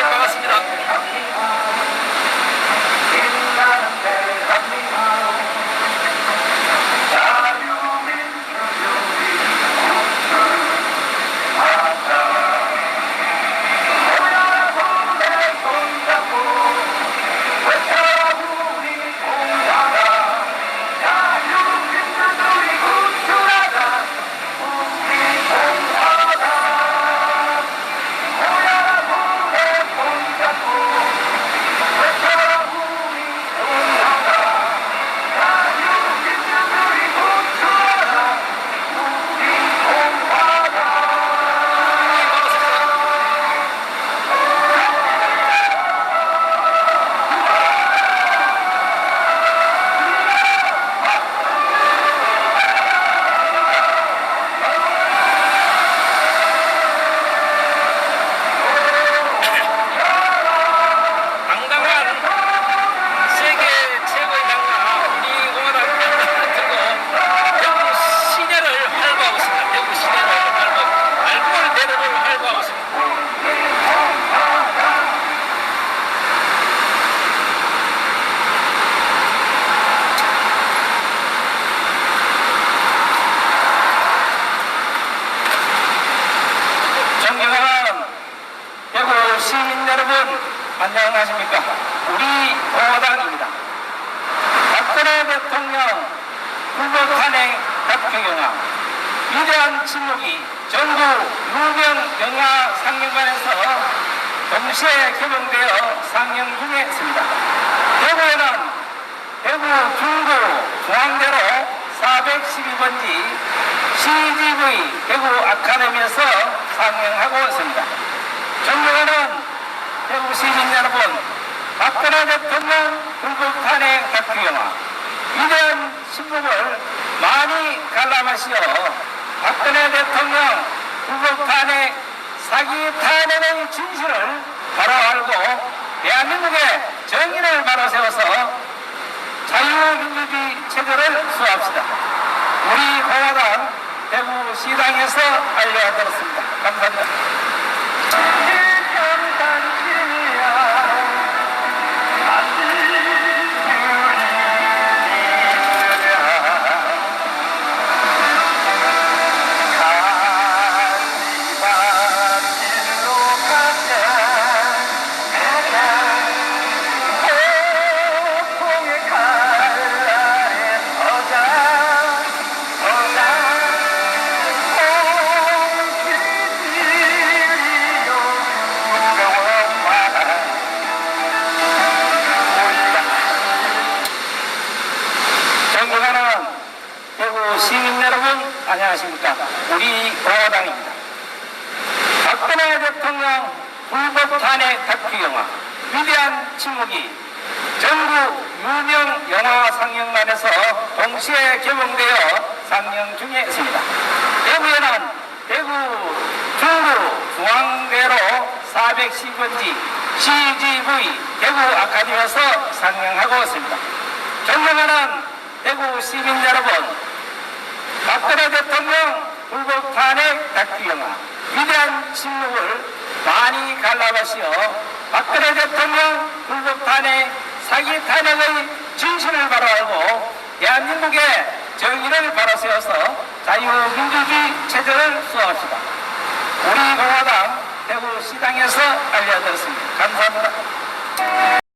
Gracias. 여러분 안녕하십니까? 우리 공화당입니다. 박근혜 대통령 불법 탄핵 박경영화 위대한 침묵이 전국 유명 영화 상영관에서 동시에 개봉되어 상영 중에 있습니다. 대구에는 대구 중구 중앙대로 412번지 CGV 대구 아카데미에서 상영하고 있습니다. 존경하는 대구 시민 여러분, 박근혜 대통령 불법 탄핵 다큐 영화 위대한 신곡을 많이 관람하시어 박근혜 대통령 불법 탄핵 사기 탄핵의 진실을 바로 알고 대한민국의 정의를 바로 세워서 자유민주주의 체제를 수호합시다. 우리 공화당 대구 시당에서 알려드렸습니다. 감사합니다. 안녕하십니까. 우리 공화당입니다. 박근혜 대통령 불법 탄핵 다큐 영화 위대한 침묵이 전국 유명 영화 상영관에서 동시에 개봉되어 상영 중에 있습니다. 대구에는 대구 중구 중앙대로 410번지 CGV 대구 아카데미에서 상영하고 있습니다. 존경하는 대구 시민 여러분, 박근혜 대통령 불법 탄핵 다큐 영화 위대한 침묵을 많이 관람하시어 박근혜 대통령 불법 탄핵 사기 탄핵의 진실을 바로 알고 대한민국의 정의를 바로 세워서 자유민주주의 체제를 수호합시다. 우리 공화당 대구 시당에서 알려드렸습니다. 감사합니다.